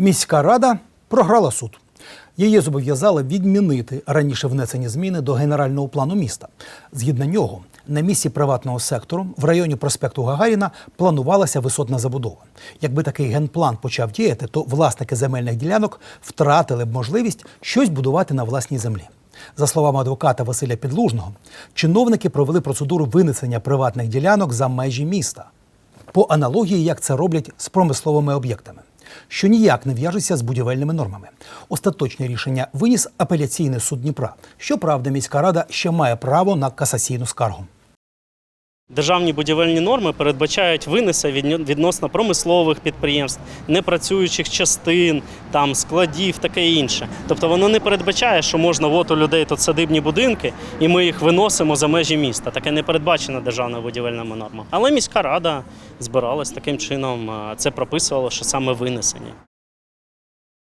Міська рада програла суд. Її зобов'язали відмінити раніше внесені зміни до генерального плану міста. Згідно нього, на місці приватного сектору в районі проспекту Гагаріна планувалася висотна забудова. Якби такий генплан почав діяти, то власники земельних ділянок втратили б можливість щось будувати на власній землі. За словами адвоката Василя Підлужного, чиновники провели процедуру винесення приватних ділянок за межі міста по аналогії, як це роблять з промисловими об'єктами, що ніяк не в'яжеться з будівельними нормами. Остаточне рішення виніс апеляційний суд Дніпра. Щоправда, міська рада ще має право на касаційну скаргу. Державні будівельні норми передбачають відню- відносно промислових підприємств, непрацюючих частин, там складів, таке інше. Тобто воно не передбачає, що можна от у людей тут садибні будинки, і ми їх виносимо за межі міста. Таке не передбачено державною будівельними нормами. Але міська рада збиралась таким чином. Це прописувало, що саме винесення.